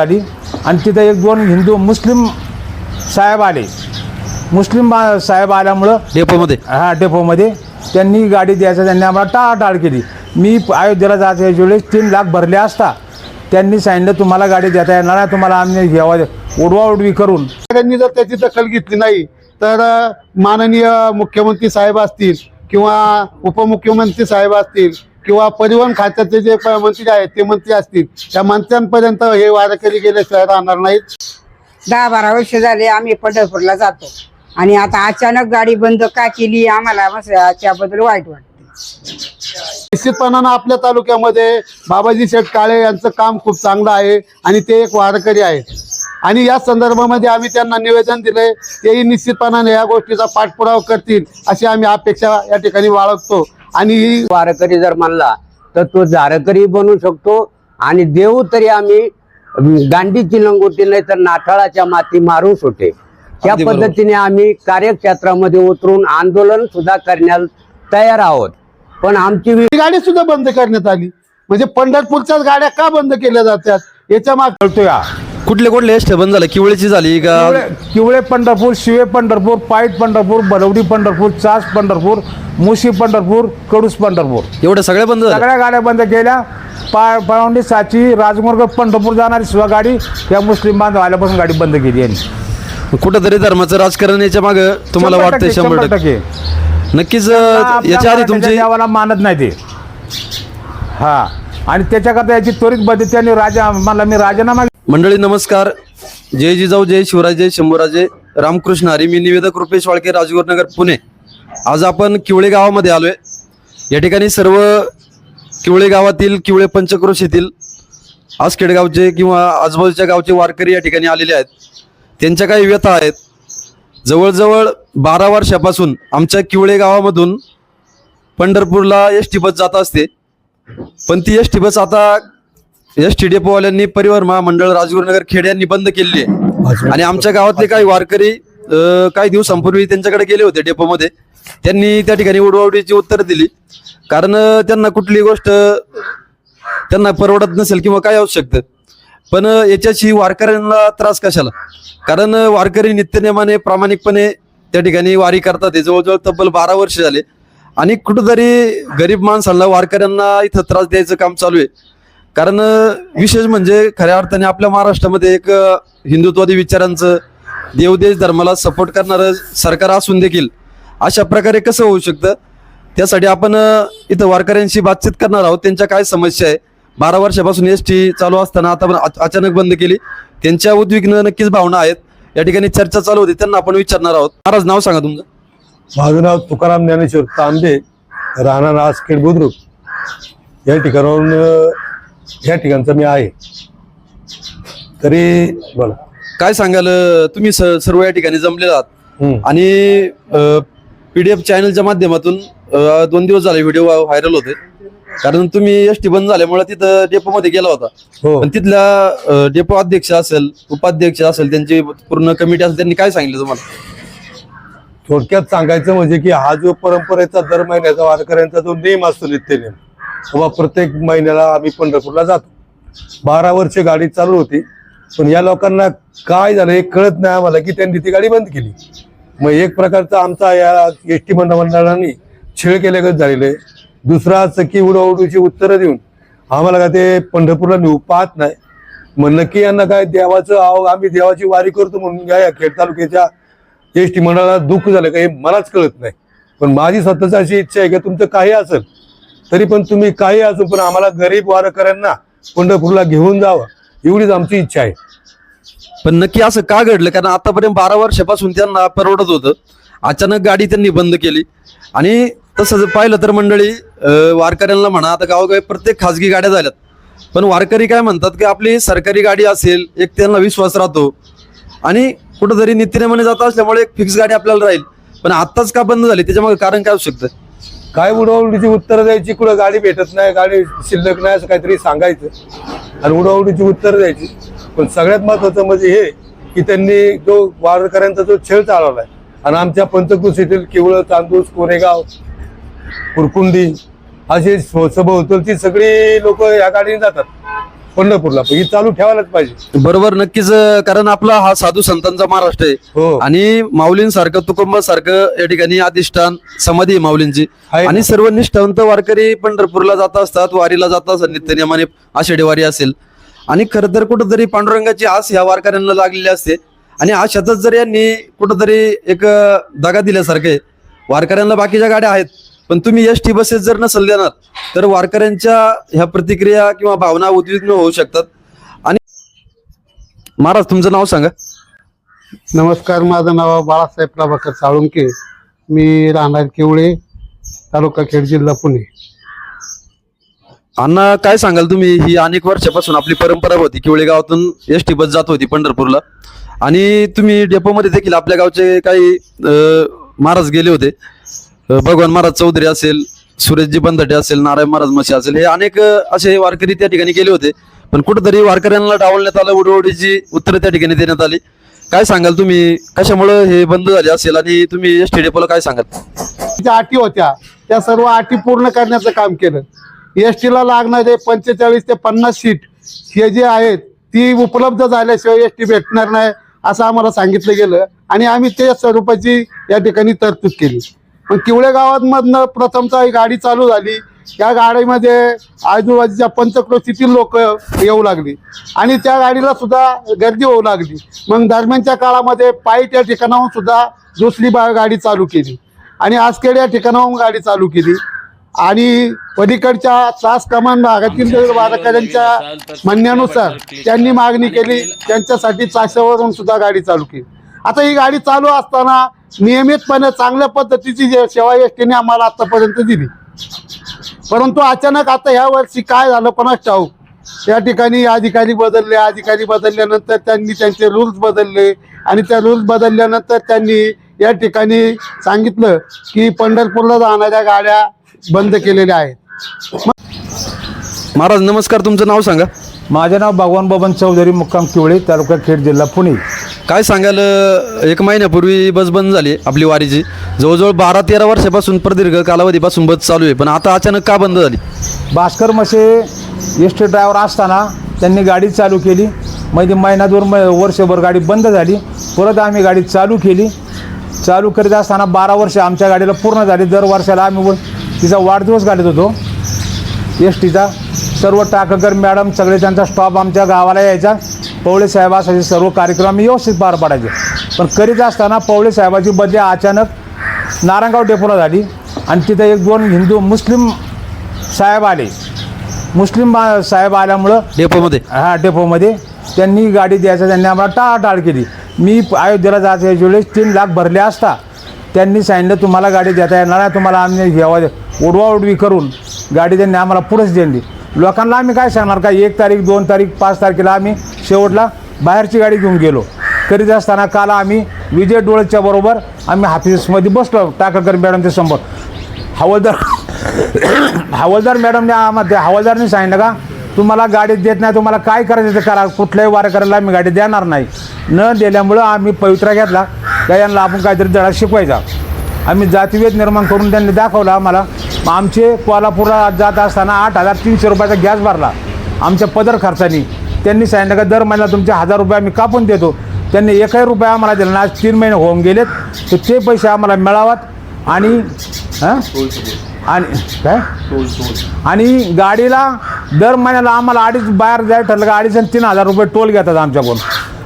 आली. आणि तिथं एक दोन हिंदू मुस्लिम साहेब आले. मुस्लिम साहेब आल्यामुळं डेपोमध्ये? हा डेपोमध्ये. त्यांनी गाडी द्यायचं त्यांनी आम्हाला टाळाटाळ केली. मी अयोध्येला जात याच्या वेळेस तीन लाख भरले असता. त्यांनी सांगितलं तुम्हाला गाडी देता येणार नाही तुम्हाला आम्ही घ्यावा उडवा उडवी करून. त्यांनी जर त्याची दखल घेतली नाही तर माननीय मुख्यमंत्री साहेब असतील किंवा उपमुख्यमंत्री साहेब असतील किंवा परिवहन खात्याचे जे मंत्री आहेत ते मंत्री असतील त्या मंत्र्यांपर्यंत हे वारकरी गेल्याशिवाय राहणार नाहीत? दहा बारा वर्ष झाले आम्ही पंढरपूरला जातो. आणि आता अचानक गाडी बंद का केली आम्हाला मस्त त्याबद्दल वाईट वाटतं. निश्चितपणानं आपल्या तालुक्यामध्ये बाबाजी शेठ काळे यांचं काम खूप चांगलं आहे आणि ते एक वारकरी आहेत. आणि या संदर्भामध्ये आम्ही त्यांना निवेदन दिलंय तेही निश्चितपणाने या गोष्टीचा पाठपुरावा करतील अशी आम्ही अपेक्षा या ठिकाणी बाळगतो. आणि वारकरी जर म्हणला तर तो जारकरी बनू शकतो. आणि देऊ तरी आम्ही गांडीची लंगोटी नाही तर नाठाळाच्या माती मारू सुटे. त्या. पद्धतीने आम्ही कार्यक्षेत्रामध्ये उतरून आंदोलन सुद्धा करण्यास तयार आहोत. पण आमची गाडी सुद्धा बंद करण्यात आली. म्हणजे पंढरपूरच्याच गाड्या का बंद केल्या जातात? याच्या माग कळतो या कुठले कुठले एस बंद झाले? किवळेची झाली का? किवळे किवळे पंढरपूर शिवे पंढरपूर पाईट पंढरपूर बलवडी पंढरपूर चास पंढरपूर मुशी पंढरपूर कडूस पंढरपूर. एवढ्या सगळ्या बंद झाल्या सगळ्या गाड्या बंद केल्या. पा पावंडी साची राजमुर्ग पंढरपूर जाणारी सुद्धा गाडी या मुस्लिम बांधव आल्यापासून गाडी बंद केली यांनी. कुठंतरी धर्माचं राजकारण याच्या मागे तुम्हाला शंभर वाटतंय टक्के, शंभर टक्के. नक्कीच अं, याच्या आधी तुमची देवाला मानत नाही ते. हा. आणि त्याच्याकरता याची त्वरित बदली त्यांनी राजा मला मी राजीनामा मंडळी नमस्कार. जय जिजाऊ जय शिवराज जय शंभूराजे. रामकृष्ण हरी. मी निवेदक रुपेश वाळके राजगुरुनगर पुणे. आज आपण किवळे गावामध्ये आलोय. या ठिकाणी सर्व किवळे गावातील किवळे पंचक्रोश येथील आज खेडगावचे किंवा आजूबाजूच्या गावचे वारकरी या ठिकाणी आलेले आहेत. त्यांच्या काही व्यथा आहेत. जवळजवळ बारा वर्षापासून आमच्या किवळे गावामधून पंढरपूरला एस टी बस जात असते. पण ती एस टी बस आता एस टी डेपोवाल्यांनी परिवहन महामंडळ राजगुरुनगर खेड यांनी बंद केलेली आहे. आणि आमच्या गावातले काही वारकरी अं, काही दिवसांपूर्वी त्यांच्याकडे गेले होते डेपोमध्ये. त्यांनी त्या ठिकाणी उडवाउडीची उत्तर दिली. कारण अं, त्यांना कुठली गोष्ट त्यांना परवडत नसेल किंवा काय असू शकतं पण अं, याच्याशी वारकऱ्यांना त्रास कशाला? कारण अं, वारकरी नित्यनेमाने प्रामाणिकपणे त्या ठिकाणी वारी करतात. हे जवळजवळ तब्बल बारा वर्ष झाले. आणि कुठंतरी गरीब माणसांना वारकऱ्यांना इथं त्रास द्यायचं काम चालू आहे. कारण विशेष म्हणजे खऱ्या अर्थाने आपल्या महाराष्ट्रामध्ये एक हिंदुत्वादी विचारांचं देवदेश धर्माला सपोर्ट करणारं सरकार असून देखील अशा प्रकारे कसं होऊ शकतं? त्यासाठी आपण इथं वारकऱ्यांशी बातचीत करणार आहोत. त्यांच्या काय समस्या आहे? बारा वर्षापासून एस टी चालू असताना आता पण अचानक बंद केली. त्यांच्या उद्विग्न नक्कीच भावना आहेत. या ठिकाणी चर्चा चालू होती. त्यांना आपण विचारणार आहोत. महाराज नाव सांगा तुमचं. माझं नाव तुकाराम ज्ञानेश्वर तांबे राहणार आसखेड बुद्रुक या ठिकाणाहून या ठिकाणचा मी आहे. तरी बोला. काय सांगाल तुम्ही स- सर्व या ठिकाणी जमलेला आहात. आणि पीडीएफ चॅनलच्या माध्यमातून अं, दोन दिवस झाले व्हिडिओ व्हायरल होते. कारण तुम्ही एस टी बंद झाल्यामुळे तिथं डेपो मध्ये गेला होता. हो. पण तिथल्या डेपो अध्यक्ष असेल उपाध्यक्ष असेल त्यांची पूर्ण कमिटी असेल त्यांनी काय सांगितलं तुम्हाला? थोडक्यात सांगायचं म्हणजे की हा जो परंपरेचा दर महिन्याचा वारकऱ्यांचा जो नेम असतो नित्यनेम किंवा प्रत्येक महिन्याला आम्ही पंढरपूरला जातो. बारा वर्ष गाडी चालू होती पण या लोकांना काय झालं हे कळत नाही आम्हाला की त्यांनी ती गाडी बंद केली. मग एक प्रकारचा आमचा या एस टी मंडळांनी छेळ केल्यागत झालेलं आहे. दुसरा चकी उडवडूची उत्तरं देऊन आम्हाला काय ते पंढरपूरला नेऊ पाहत नाही. मग नक्की यांना काय देवाचं आव आम्ही देवाची वारी करतो म्हणून या या खेड तालुक्याच्या एस टी मंडळाला दुःख झालं का हे मलाच कळत नाही. पण माझी स्वतःची अशी इच्छा आहे की तुमचं काही असेल तरी पण तुम्ही काही असो पण आम्हाला गरीब वारकऱ्यांना पंढरपूरला घेऊन जावं. एवढीच आमची इच्छा आहे. पण नक्की असं का घडलं? कारण आतापर्यंत बारा वर्षापासून त्यांना परवडत होतं. अचानक गाडी त्यांनी बंद केली. आणि तसं जर पाहिलं तर मंडळी वारकऱ्यांना म्हणा आता गावोगावी प्रत्येक खाजगी गाड्या झाल्यात. पण वारकरी काय म्हणतात की आपली सरकारी गाडी असेल एक त्यांना विश्वास राहतो. आणि कुठंतरी नित्यनेमाने जात असल्यामुळे एक फिक्स गाडी आपल्याला राहील. पण आत्ताच का बंद झाली? त्याच्यामागे कारण काय असू शकतं? काय उडवडीची उत्तरं द्यायची? कुठं गाडी भेटत नाही गाडी शिल्लक नाही असं काहीतरी सांगायचं. आणि उडवडीची उत्तरं द्यायची. पण सगळ्यात महत्वाचं म्हणजे हे की त्यांनी जो वारकऱ्यांचा जो छेळ चालवलाय आणि आमच्या पंचकृषीतील किवळ तांदूळ कोरेगाव कुरकुंडी असे सभोवतलची सगळी लोक या गाडीने जातात. पंढरपूरला. पण ही चालू ठेवायलाच पाहिजे. बरोबर नक्कीच अं, कारण आपला हा साधू संतांचा महाराष्ट्र आहे. हो. आणि माऊलींसारखं तुकुंबासारखं या ठिकाणी अधिष्ठान समाधी आहे माऊलींची. आहे. आणि सर्व निष्ठावंत वारकरी पंढरपूरला जात असतात वारीला जात असतात नित्यनियमाने आषाढी वारी असेल. आणि खरं तर कुठंतरी पांडुरंगाची आस ह्या वारकऱ्यांना लागलेली असते. आणि आशातच जर यांनी कुठंतरी एक अं, दगा दिल्यासारखं वारकऱ्यांना बाकीच्या गाड्या आहेत. पण तुम्ही एस टी बसेस जर नसेल देणार तर वारकऱ्यांच्या ह्या प्रतिक्रिया किंवा भावना उद्विग्न होऊ शकतात. आणि महाराज तुमचं नाव सांगा. नमस्कार माझं नाव बाळासाहेब प्रभाकर साळुंके. मी राहणार किवळे तालुका खेड जिल्हा पुणे. अण्णा काय सांगाल तुम्ही? ही अनेक वर्षापासून आपली परंपरा होती किवळे गावातून एस टी बस जात होती पंढरपूरला. आणि तुम्ही डेपोमध्ये देखील आपल्या गावचे काही अं, महाराज गेले होते. भगवान महाराज चौधरी असेल सुरेशजी बंदटे असेल नारायण महाराज मशी असेल हे अनेक असे वारकरी त्या ठिकाणी गेले होते. पण कुठंतरी वारकऱ्यांना डावलण्यात आलं उडवडीची उत्तरं त्या ठिकाणी देण्यात आली. काय सांगाल तुम्ही? कशामुळं हे बंद झाले असेल आणि तुम्ही एस टी डेपोला काय सांगाल? ज्या अटी होत्या त्या सर्व अटी पूर्ण करण्याचं काम केलं. एस टीला लागणारे पंचेचाळीस ते पन्नास सीट हे जे आहेत ती उपलब्ध झाल्याशिवाय एस टी भेटणार नाही असं आम्हाला सांगितलं गेलं. आणि आम्ही त्या स्वरूपाची या ठिकाणी तरतूद केली. पण किवळे गावामधनं प्रथमचा ही गाडी चालू झाली. या गाडीमध्ये आजूबाजूच्या पंचक्रोशीतील लोक येऊ लागली. आणि त्या गाडीला सुद्धा गर्दी होऊ लागली. मग दरम्यानच्या काळामध्ये पायी त्या ठिकाणाहून सुद्धा दुसरी बा गाडी चालू केली. आणि आसखेड या ठिकाणाहून गाडी चालू केली. आणि पलीकडच्या त्रास कमान भागातील वारकऱ्यांच्या म्हणण्यानुसार त्यांनी मागणी केली. त्यांच्यासाठी चाशावरून सुद्धा गाडी चालू केली. आता ही गाडी चालू असताना नियमितपणे चांगल्या पद्धतीची सेवा एस टीने आम्हाला आतापर्यंत दिली. परंतु अचानक आता ह्या वर्षी काय झालं पण ठाऊक? या ठिकाणी अधिकारी बदलले अधिकारी बदलल्यानंतर त्यांनी त्यांचे रूल्स बदलले आणि त्या रूल्स बदलल्यानंतर त्यांनी या ठिकाणी सांगितलं की पंढरपूरला जाणाऱ्या गाड्या बंद केलेल्या आहेत. महाराज नमस्कार. तुमचं नाव सांगा. माझे नाव भगवान बबन चौधरी मुक्काम किवळे तालुका खेड जिल्हा पुणे. काय सांगाल एक महिन्यापूर्वी बस बंद झाली आपली वारीची. जवळजवळ बारा तेरा वर्षापासून प्रदीर्घ कालावधीपासून बस चालू आहे पण आता अचानक का बंद झाली? भास्कर मसे एस टी ड्रायव्हर असताना त्यांनी गाडी चालू केली. मध्ये महिना दोन मै वर्षभर गाडी बंद झाली. परत आम्ही गाडी चालू केली. चालू करीत असताना बारा वर्ष आमच्या गाडीला पूर्ण झाली. दर वर्षाला आम्ही तिचा वाढदिवस काढत होतो. एस टीचा. सर्व टाककर मॅडम सगळे त्यांचा स्टॉप आमच्या गावाला यायचा. पवळे साहेब असायचे सर्व कार्यक्रम व्यवस्थित पार पाडायचे. पण करीत असताना पवळे साहेबाची बदली अचानक नारायणगाव डेपोला झाली आणि तिथं एक दोन हिंदू मुस्लिम साहेब आले. मुस्लिम बा- साहेब आल्यामुळं डेपोमध्ये हा डेपोमध्ये त्यांनी गाडी द्यायचं त्यांनी आम्हाला टाळाटाळ केली. मी अयोध्येला जायच्या वेळेस तीन लाख भरले असता त्यांनी सांगितलं तुम्हाला गाडी देता येणार नाही तुम्हाला आम्ही उडवाउडवी करून गाडी त्यांनी आम्हाला पुढंच दिली लोकांना आम्ही काय सांगणार? का एक तारीख दोन तारीख पाच तारखेला आम्ही शेवटला बाहेरची गाडी घेऊन गेलो. करीत असताना काल आम्ही विजय डोळेच्या बरोबर आम्ही ऑफिसमध्ये बसलो. टाकळकर मॅडमच्या समोर हवालदार हवलदार मॅडमने आम्हाला हवलदारने सांगितलं का तुम्हाला गाडी देत नाही तुम्हाला काय करायचं ते करा. कुठल्याही वार करायला आम्ही गाडी देणार नाही. न दिल्यामुळं आम्ही पवित्रा घेतला. का यांना आपण काहीतरी धडा शिकवायचा. आम्ही जातीभेद निर्माण करून त्यांनी दाखवलं आम्हाला. आमचे कोल्हापूरला जात असताना आठ हजार तीनशे रुपयाचा गॅस भरला. आमच्या पदर खर्चानी. त्यांनी सांगितलं का दर महिन्याला तुमचे हजार रुपये आम्ही कापून देतो. त्यांनी एकही रुपया आम्हाला दिला ना आज तीन महिने होऊन गेलेत. तर ते पैसे आम्हाला मिळावात. आणि हां? आणि काय? आणि गाडीला दर महिन्याला आम्हाला अडीच बाहेर जायला ठरलं का अडीच आणि तीन हजार रुपये टोल घेतात आमच्याकडून.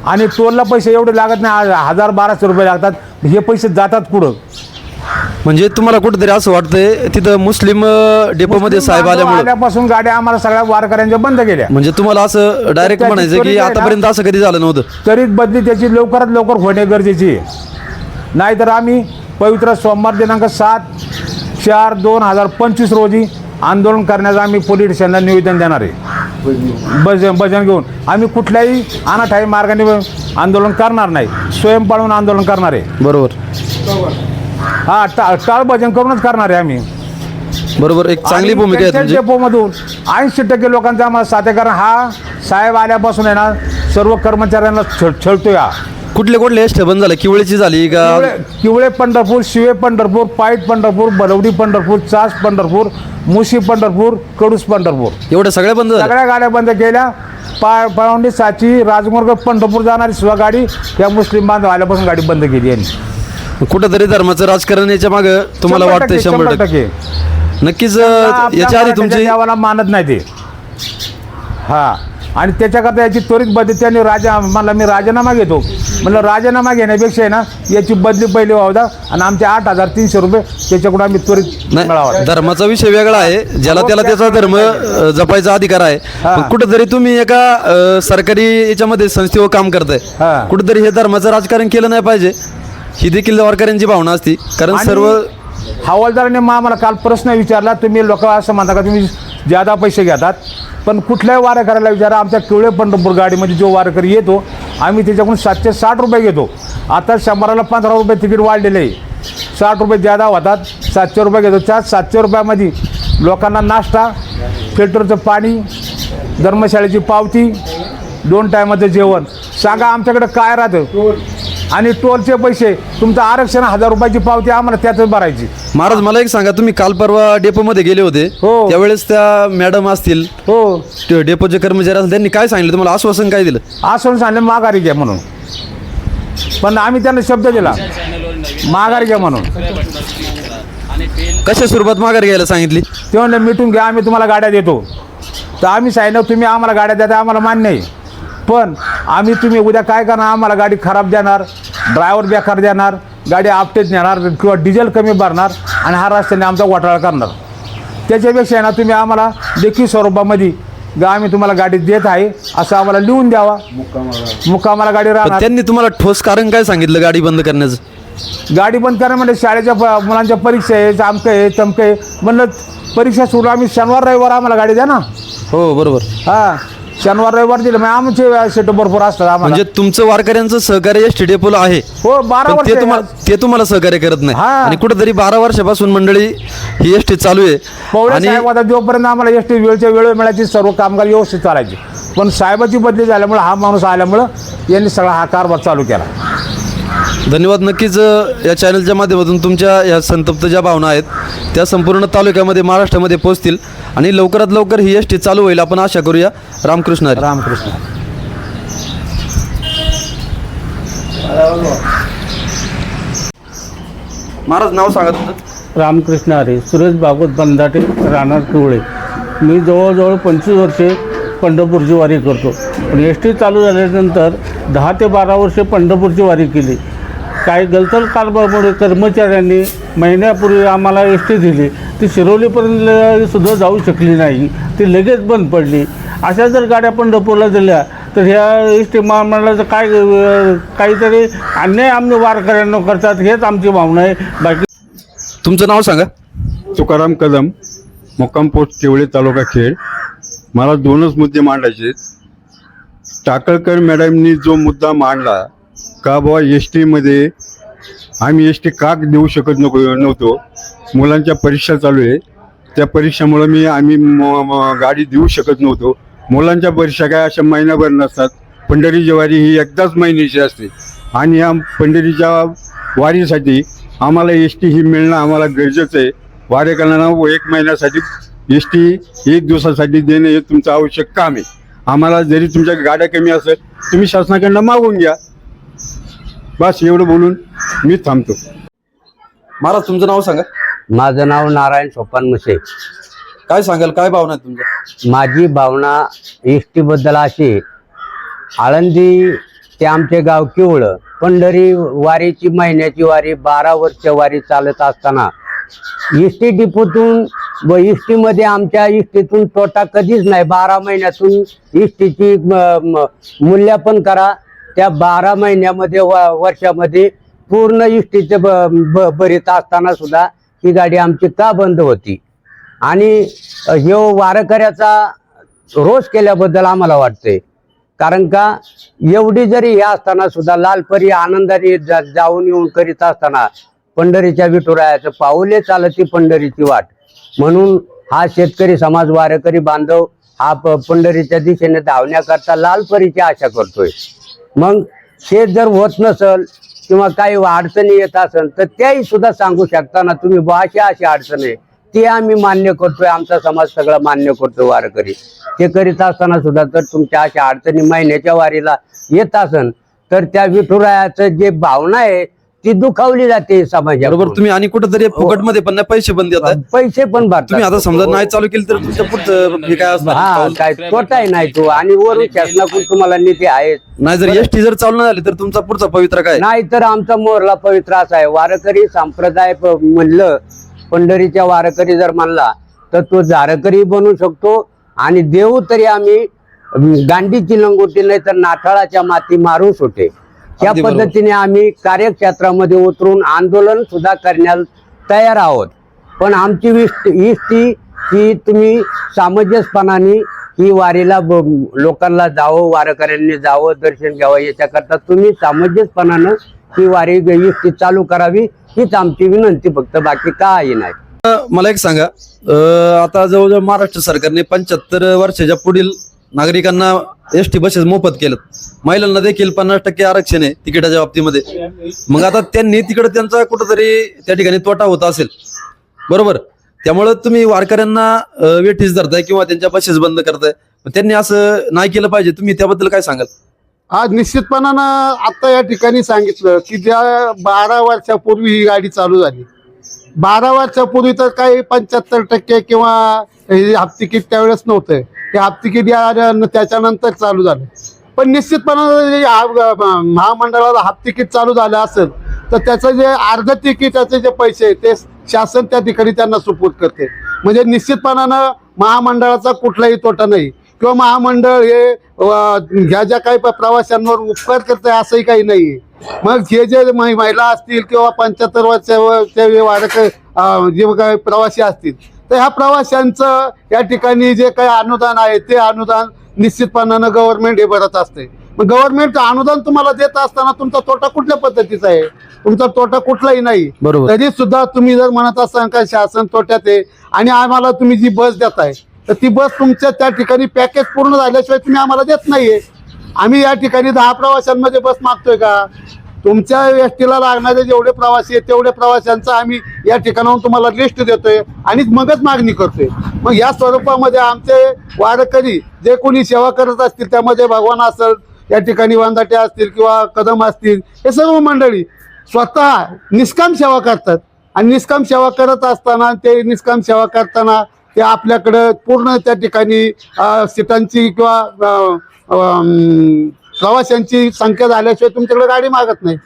आणि टोलला पैसे एवढे लागत नाही. हजार बाराशे रुपये लागतात. हे पैसे जातात कुठं? म्हणजे तुम्हाला कुठेतरी असं वाटतंय तिथं मुस्लिम डेपोमध्ये साहेब आल्यामुळे? आल्यापासून गाड्या आम्हाला सगळ्या वारकऱ्यांच्या बंद केल्या. म्हणजे तुम्हाला असं डायरेक्ट त्याची म्हणायचं की त्वरित आहे ना- आतापर्यंत असं कधी झालं नव्हतं? तरी बदली त्याची लवकरात लवकर होणे गरजेची आहे. नाहीतर आम्ही पवित्र सोमवार दिनांक सात चार दोन हजार पंचवीस रोजी आंदोलन करण्याचं आम्ही पोलीस स्टेशनला निवेदन देणार आहे. भजन भजन घेऊन. आम्ही कुठल्याही अनाठाई मार्गाने आंदोलन करणार नाही. स्वयंपाळून आंदोलन करणार आहे. बरोबर. हा टा टाळ भजन करूनच करणार आहे आम्ही. बरोबर एक चांगली भूमिका आहे तुमची. डेपोमधून ऐंशी टक्के लोकांचा आम्हाला कारण हा साहेब आल्यापासून आहे ना सर्व कर्मचाऱ्यांना छळ छळतोय हा. कुठले कुठले बंद झाले? किवळीची झाली का? किवळे किवळे पंढरपूर शिवे पंढरपूर पाईट पंढरपूर बलवडी पंढरपूर चास पंढरपूर मुशी पंढरपूर कडूस पंढरपूर. एवढ्या सगळ्या बंद झाल्या? सगळ्या गाड्या बंद केल्या. पा पावंडी साची राजमार्ग पंढरपूर जाणारी सुद्धा गाडी या मुस्लिम बांधव आल्यापासून गाडी बंद केली यांनी. कुठंतरी धर्माचं राजकारण याच्या मागे तुम्हाला वाटतंय शंभर टक्के. नक्कीच याच्या आधी तुमची देवाला मानत नाही ते. हा. आणि त्याच्याकरता याची त्वरित बदली त्यांनी राजा मला मी राजीनामा घेतो. म्हणलं राजीनामा घेण्यापेक्षा आहे ना याची बदली पहिली व्हावं द्या आणि आमचे आठ हजार तीनशे रुपये त्याच्याकडून आम्ही त्वरित मिळावा. नाही धर्माचा विषय वेगळा आहे. ज्याला त्याला त्याचा धर्म जपायचा अधिकार आहे. हा. कुठेतरी तुम्ही एका सरकारी याच्यामध्ये संस्थेवर काम करताय. हा. कुठेतरी हे धर्माचं राजकारण केलं नाही पाहिजे. ही देखील वारकऱ्यांची भावना असती. कारण आणि सर्व हवालदाराने मग आम्हाला काल प्रश्न विचारला तुम्ही लोक असं म्हणता का तुम्ही ज्यादा पैसे घेतात? पण कुठल्याही वारकऱ्याला विचारा आमच्या किवळे पंढरपूर गाडीमध्ये जो वारकरी येतो आम्ही त्याच्याकडून सातशे साठ रुपये घेतो. आता शंभराला पंधरा रुपये तिकीट वाढलेलं आहे. साठ रुपये ज्यादा होतात सातशे रुपये घेतो. त्या सातशे रुपयामध्ये लोकांना नाश्ता फिल्टरचं पाणी धर्मशाळेची पावती दोन टायमाचं जेवण. सांगा आमच्याकडे काय राहतं? आणि टोलचे पैसे तुमचं आरक्षण हजार रुपयाची पावती आम्हाला त्यातच भरायची. महाराज मला एक सांगा तुम्ही काल परवा डेपोमध्ये गेले होते. हो. त्यावेळेस त्या मॅडम असतील हो. ते डेपोचे कर्मचारी असतील त्यांनी काय सांगितलं? तुम्हाला आश्वासन काय दिलं? आसन सांगले माघारी घ्या म्हणून. पण आम्ही त्यांना शब्द दिला. माघारी घ्या म्हणून. कशा स्वरूपात माघार घ्यायला सांगितली? ते म्हणले मिटून घ्या आम्ही तुम्हाला गाड्या देतो. तर आम्ही सांगितलं तुम्ही आम्हाला गाड्या देता आम्हाला मान्य आहे. पण आम्ही तुम्ही उद्या काय करणार? आम्हाला गाडी खराब देणार ड्रायव्हर बेकार देणार गाडी आपटेच नेणार किंवा डिझेल कमी भरणार आणि हा रस्त्याने आमचा घोटाळा करणार. त्याच्यापेक्षा ना तुम्ही आम्हाला लेखी स्वरूपामध्ये गा आम्ही तुम्हाला गाडी देत आहे असं आम्हाला लिहून द्यावा. मुक्कामाला गाडी राहणार. त्यांनी तुम्हाला ठोस कारण काय सांगितलं गाडी बंद करण्याचं? गाडी बंद करा म्हणजे शाळेच्या प- मुलांच्या परीक्षा आहे चामकं आहे चमकं आहे. म्हणलं परीक्षा सुरू आम्ही शनिवार रविवार आम्हाला गाडी द्या ना. हो बरोबर. हा. शनिवार रविवार दिलं मग आमचे सेट भरपूर असतात आम्हाला. म्हणजे तुमचं वारकऱ्यांचं सहकार्य एस टी डेपोला आहे. हो बारा पण वर्ष. ते तुम्हाला ते तुम्हाला सहकार्य करत नाही. हा. आणि कुठेतरी बारा वर्षापासून मंडळी ही एस टी चालू आहे. पवळे आणि साहेब आता जोपर्यंत आम्हाला एस टी वेळच्या वेळ मिळायची सर्व कामगार व्यवस्थित चालायचे. पण साहेबाची बदली झाल्यामुळे हा माणूस आल्यामुळं यांनी सगळा हा कारभार चालू केला. धन्यवाद. नक्कीच या चॅनलच्या माध्यमातून तुमच्या या संतप्त ज्या भावना आहेत त्या संपूर्ण तालुक्यामध्ये महाराष्ट्रामध्ये पोहोचतील आणि लवकरात लवकर ही एस टी चालू होईल. आपण आशा करूया रामकृष्ण हरी. रामकृष्ण महाराज नाव सांगा तुमचं. रामकृष्ण हरे. सुरेश भागवत बंधाटे राहणार पिवळे. मी जवळजवळ पंचवीस वर्षे पंढरपूरची वारी करतो. पण एस टी चालू झाल्यानंतर दहा ते बारा वर्षे पंढरपूरची वारी केली. काही गलतल कारभारामुळे कर्मचाऱ्यांनी महिन्यापूर्वी आम्हाला एस टी दिली. ती शिरोलीपर्यंत सुद्धा जाऊ शकली नाही. ती लगेच बंद पडली. अशा जर गाड्या पंढरपूरला दिल्या तर ह्या एस टी महामंडळाचं काय काहीतरी अन्याय आम्ही वारकऱ्यांना करतात हेच आमची भावना आहे. बाकी तुमचं नाव सांगा. तुकाराम कदम मुक्काम पोस्ट केवळे तालुका खेड. मला दोनच मुद्दे मांडायचे टाकळकर मॅडमनी जो मुद्दा मांडला का बाबा एस टीमध्ये आम्ही एस टी का देऊ शकत नको नव्हतो. मुलांच्या परीक्षा चालू आहे. त्या परीक्षेमुळं मी आम्ही म- म- गाडी देऊ शकत नव्हतो. मुलांच्या परीक्षा काय अशा महिनाभर नसतात. पंढरी ज्वारी ही एकदाच महिन्याची असते. आणि या पंढरीच्या वारीसाठी आम्हाला एस टी ही मिळणं आम्हाला गरजेचं आहे. वारेकरांना एक महिन्यासाठी एस टी एक दिवसासाठी देणं हे तुमचं आवश्यक काम आहे. आम्हाला जरी तुमच्या गाड्या कमी असेल तुम्ही शासनाकडनं मागून घ्या. बस एवढं बोलून मी थांबतो. महाराज तुमचं नाव सांगा. माझं नाव नारायण सोपान मुसे. काय सांगाल काय भावना आहेत तुमच्या? माझी भावना एस टीबद्दल अशी. आळंदी ते आमचे गाव किवळ पंढरी वारीची महिन्याची वारी बारा वर्ष वारी चालत असताना एस टी डिपोतून व एस टीमध्ये आमच्या एस टीतून तोटा कधीच नाही. बारा महिन्यातून एस टीची करा. त्या बारा महिन्यामध्ये व वर्षामध्ये पूर्ण इष्टीचे ब भरीत असताना सुद्धा ही गाडी आमची का बंद होती? आणि ह्यो वारकऱ्याचा रोष केल्याबद्दल आम्हाला वाटते कारण का एवढी जरी हे असताना सुद्धा लालपरी आनंदाने जा- जाऊन येऊन करीत असताना पंढरीच्या विठुरायाचं पाऊले चालती पंढरीची वाट. म्हणून हा शेतकरी समाज वारकरी बांधव हा पंढरीच्या दिशेने धावण्याकरता लालपरीची आशा करतोय. मग शेत जर होत नसल किंवा काही अडचणी येत असेल तर त्याही सुद्धा सांगू शकता ना तुम्ही बुवा अशी अशी अडचण आहे. ते आम्ही मान्य करतोय आमचा समाज सगळा मान्य करतो वारकरी. ते करीत असताना सुद्धा तर तुमच्या अशा अडचणी महिन्याच्या वारीला येत असन तर त्या विठुरायाचं जे भावना आहे ती दुखावली जाते बरोबर समाजाबरोबर तुम्ही आणि कुठेतरी फुकटमध्ये पण नाही पैसे पण देताय पैसे पण भरतात. तुम्ही आता समजा नाही चालू केली तर तुमच्या पुढचं हे काय असणार? हा? काय तोटाही नाही तो. आणि वरून शासनाकडून तुम्हाला निधी आहे. नाही जर एसटी जर चालू नाही झाली तर तुमचा पुढचा पवित्र काय? नाही तर आमचा मोरला पवित्र असा आहे. वारकरी संप्रदाय प- म्हणलं पंढरीच्या वारकरी जर म्हणला तर तो झारकरी बनू शकतो. आणि देऊ तरी आम्ही अं, गांडीची लंगोटी नाही तर नाठाळाच्या माती मारू सुटे. बरोबर. पद्धतीने आम्ही कार्यक्षेत्रामध्ये उतरून आंदोलन सुद्धा करण्याला तयार आहोत. पण आमची विष्ट इष्टी की तुम्ही सामंजस्यपणाने ही वारीला लोकांना जावं वारकऱ्यांनी जावं दर्शन घ्यावं याच्याकरता तुम्ही सामंजस्यपणानं ही वारी इष्टी चालू करावी हीच आमची विनंती फक्त बाकी काही नाही. मला एक सांगा. आता जवळजवळ महाराष्ट्र सरकारने पंच्याहत्तर वर्षाच्या पुढील नागरिकांना एस टी बसेस मोफत केलं. महिलांना देखील पन्नास टक्के आरक्षण आहे तिकिटाच्या बाबतीमध्ये. मग आता त्यांनी तिकडे त्यांचा कुठंतरी त्या ठिकाणी तोटा होत असेल. बरोबर? त्यामुळं तुम्ही वारकऱ्यांना वेठीस धरताय किंवा त्यांच्या बसेस बंद करताय. त्यांनी असं नाही केलं पाहिजे. तुम्ही त्याबद्दल काय सांगाल? आज निश्चितपणानं आता या ठिकाणी सांगितलं की ज्या बारा वर्षापूर्वी ही गाडी चालू झाली बारा वर्षापूर्वी तर काही पंच्याहत्तर टक्के किंवा हे हाफ तिकीट त्यावेळेस नव्हतं. हे हाफ तिकीट या त्याच्यानंतर चालू झालं. पण निश्चितपणानं महामंडळाला हाफ तिकीट चालू झालं असेल तर त्याचं जे अर्ध तिकिटाचे जे पैसे ते शासन त्या ठिकाणी त्यांना सुपूर्द करते. म्हणजे निश्चितपणानं महामंडळाचा कुठलाही तोटा नाही. किंवा महामंडळ हे ह्या ज्या काही प्रवाशांवर उपकार करत आहे असंही काही नाही. मग हे जे महिला असतील किंवा पंच्याहत्तर वर्षाचे वारक अ, जे काही प्रवासी असतील तर ह्या प्रवाशांचं या ठिकाणी जे काही अनुदान आहे ते अनुदान निश्चितपणानं गव्हर्नमेंट हे भरत असते. मग गव्हर्नमेंट अनुदान तुम्हाला देत असताना तुमचा तोटा कुठल्या पद्धतीचा आहे? तुमचा तोटा कुठलाही नाही. बरोबर. तरी सुद्धा तुम्ही जर म्हणत असाल का शासन तोट्यात आहे आणि आम्हाला तुम्ही जी बस देताय तर ती बस तुमच्या त्या ठिकाणी पॅकेज पूर्ण झाल्याशिवाय तुम्ही आम्हाला देत नाहीये. आम्ही या ठिकाणी दहा प्रवाशांमध्ये बस मागतोय का? तुमच्या एस टीला लागणारे जेवढे प्रवासी आहेत तेवढे प्रवाशांचा आम्ही या ठिकाणाहून तुम्हाला लिस्ट देतोय आणि मगच मागणी करतोय. मग या स्वरूपामध्ये आमचे वारकरी जे कोणी सेवा करत असतील त्यामध्ये भगवान असेल या ठिकाणी वांदाटे असतील किंवा कदम असतील हे सर्व मंडळी स्वतः निष्काम सेवा करतात. आणि निष्काम सेवा करत असताना ते निष्काम सेवा करताना ते आपल्याकडं पूर्ण त्या ठिकाणी सीटांची किंवा प्रवाशांची संख्या झाल्याशिवाय तुमच्याकडे गाडी मागत नाही.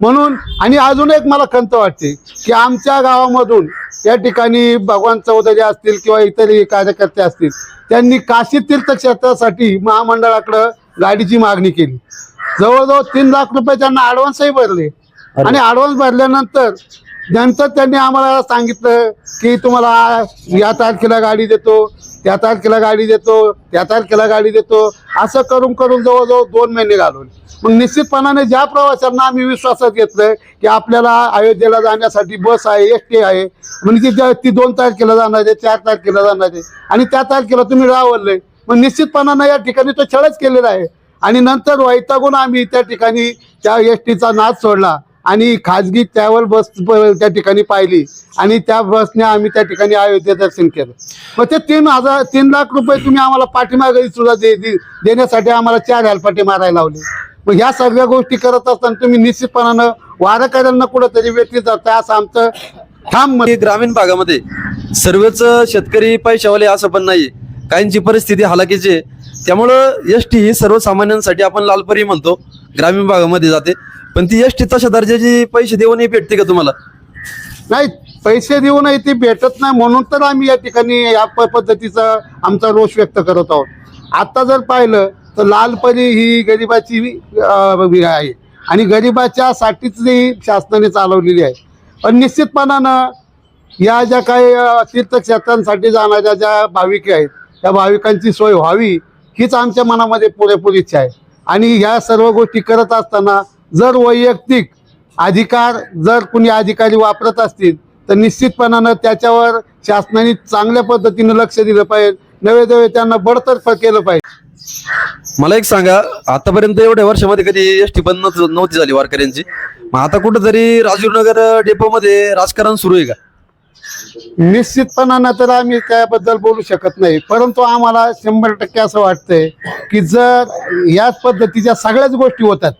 म्हणून आणि अजून एक मला खंत वाटते की आमच्या गावामधून या ठिकाणी भगवान चौधरी असतील किंवा इतरही कार्यकर्ते असतील त्यांनी काशी तीर्थक्षेत्रासाठी महामंडळाकडं गाडीची मागणी केली. जवळजवळ तीन लाख रुपये त्यांना ॲडव्हान्सही भरले. आणि ॲडव्हान्स भरल्यानंतर नंतर त्यांनी आम्हाला सांगितलं की तुम्हाला या तारखेला गाडी देतो त्या तारखेला गाडी देतो त्या तारखेला गाडी देतो. असं करून करून जवळजवळ दोन महिने घालवले. मग निश्चितपणाने ज्या प्रवाशांना आम्ही विश्वासात घेतलंय की आपल्याला अयोध्येला जाण्यासाठी बस आहे एस टी आहे म्हणजे ती ज्या- ती दोन तारखेला जाणार आहे चार तारखेला जाणार आहे आणि त्या तारखेला तुम्ही रावलले मग निश्चितपणानं या ठिकाणी तो छळच केलेला आहे. आणि नंतर वैतागून आम्ही त्या ठिकाणी त्या एस टीचा नाद सोडला. आणि खाजगी ट्रॅव्हल बस त्या ठिकाणी पाहिली. आणि त्या बसने आम्ही त्या ठिकाणी अयोध्या दर्शन केलं. मग ते तीन हजार तीन लाख रुपये तुम्ही आम्हाला पाठीमागे सुद्धा दे दे- देण्यासाठी आम्हाला चार हेलपाटे मारायला लावले. मग ह्या सगळ्या गोष्टी करत असताना तुम्ही निश्चितपणानं वारकऱ्यांना कुठंतरी व्यक्ती जाताय असं आमचं ठाम ग्रामीण भागामध्ये सर्वच शेतकरी पैशावाले असं पण नाही काहींची परिस्थिती हालाकीची आहे. त्यामुळं एस टी ही सर्वसामान्यांसाठी आपण लालपरी म्हणतो. ग्रामीण भागामध्ये जाते. पण ती एस टी तशा दर्जाची पैसे देऊनही भेटते का तुम्हाला? नाही पैसे देऊनही ती भेटत नाही म्हणून तर आम्ही या ठिकाणी या प- पद्धतीचा आमचा रोष व्यक्त करत आहोत. आता जर पाहिलं तर लालपरी ही गरिबाची अं, आहे. आणि गरिबाच्या साठीच शासनाने चालवलेली आहे. पण निश्चितपणानं या ज्या काही अं, तीर्थक्षेत्रांसाठी जाणाऱ्या ज्या भाविक आहेत त्या भाविकांची सोय व्हावी हीच आमच्या मनामध्ये पुरेपूर इच्छा आहे. आणि ह्या सर्व गोष्टी करत असताना जर वैयक्तिक अधिकार जर कुणी अधिकारी वापरत असतील तर निश्चितपणानं त्याच्यावर शासनाने चांगल्या पद्धतीनं लक्ष दिलं पाहिजे. नवे नवे त्यांना बडतर्फ केलं पाहिजे. मला एक सांगा आतापर्यंत एवढ्या वर्षामध्ये कधी एस टी बंद नव्हती झाली वारकऱ्यांची. मग आता कुठंतरी राजीवनगर डेपोमध्ये राजकारण सुरू आहे का? निश्चितपणानं तर आम्ही त्याबद्दल बोलू शकत नाही. परंतु आम्हाला शंभर टक्के असं वाटतंय की जर याच पद्धतीच्या सगळ्याच गोष्टी होतात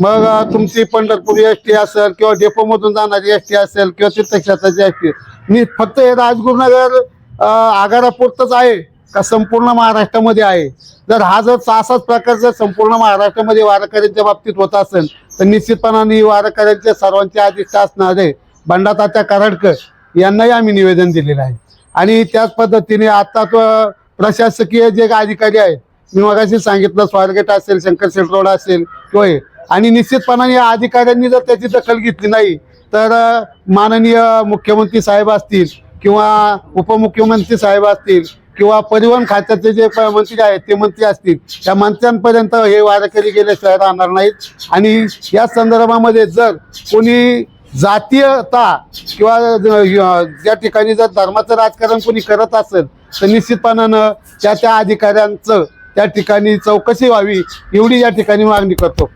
मग तुमची पंढरपूर एस टी असेल किंवा डेपोमधून जाणारी एस टी असेल किंवा तीर्थक्षेत्राची एस टी मी फक्त हे राजगुरुनगर आगारापुरतच आगारापुरतंच आहे का संपूर्ण महाराष्ट्रामध्ये आहे. जर हा जर असाच प्रकार जर संपूर्ण महाराष्ट्रामध्ये वारकऱ्यांच्या बाबतीत होत असेल तर निश्चितपणाने ही वारकऱ्यांच्या सर्वांचे अधिष्ठ असणारे बंडातात्या कराडकर यांनाही आम्ही निवेदन दिलेलं आहे. आणि त्याच पद्धतीने आता तो प्रशासकीय जे अधिकारी आहेत मी मगाशी सांगितलं स्वारगेट असेल शंकर रोड असेल किंवा आणि निश्चितपणाने या अधिकाऱ्यांनी जर त्याची दखल घेतली नाही तर माननीय मुख्यमंत्री साहेब असतील किंवा उपमुख्यमंत्री साहेब असतील किंवा परिवहन खात्याचे जे मंत्री आहेत ते मंत्री असतील त्या मंत्र्यांपर्यंत हे वारकरी गेल्याशिवाय राहणार नाहीत. आणि या संदर्भामध्ये जर कोणी जातीयता किंवा ज्या ठिकाणी जर धर्माचं राजकारण कोणी करत असेल तर निश्चितपणानं त्या त्या अधिकाऱ्यांचं त्या ठिकाणी चौकशी व्हावी एवढी या ठिकाणी मागणी करतो.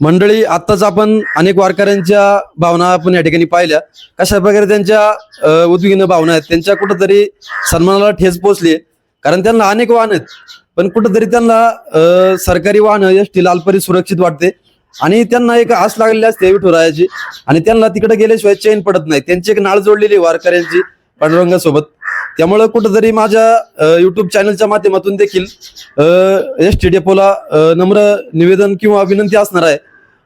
मंडळी आत्ताच आपण अनेक वारकऱ्यांच्या भावना आपण या ठिकाणी पाहिल्या. कशा प्रकारे त्यांच्या उद्विग्न भावना आहेत त्यांच्या कुठंतरी सन्मानाला ठेच पोचली कारण त्यांना अनेक वाहन आहेत पण कुठंतरी त्यांना सरकारी वाहनं एस टी लालपरी सुरक्षित वाटते. आणि त्यांना एक आस लागलेली असते विठुरायाची. आणि त्यांना तिकडे गेल्याशिवाय चैन पडत नाही. त्यांची एक नाळ जोडलेली आहे वारकऱ्यांची पांडुरंगासोबत. त्यामुळं कुठंतरी माझ्या युट्यूब चॅनलच्या माध्यमातून देखील एस टी डेपोला नम्र निवेदन किंवा विनंती असणार आहे.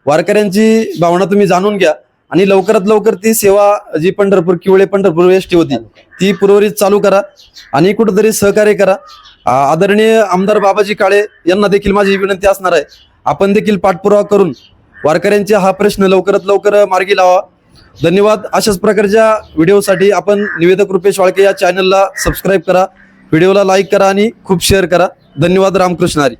वारकऱ्यांची भावना तुम्ही जाणून घ्या. आणि लवकरात लवकर ती सेवा जी पंढरपूर किवळे पंढरपूर एस टी होती ती पूर्वरित चालू करा आणि कुठंतरी सहकार्य करा. आदरणीय आमदार बाबाजी काळे यांना देखील माझी विनंती असणार आहे. आपण देखील पाठपुरावा करून वारकऱ्यांचा हा प्रश्न लवकरात लवकर मार्गी लावा. धन्यवाद. अशाच प्रकारच्या व्हिडिओसाठी आपण निवेदक रुपेश वाळके या चॅनलला सबस्क्राईब करा. व्हिडिओला लाईक करा आणि खूप शेअर करा. धन्यवाद. रामकृष्ण हरी.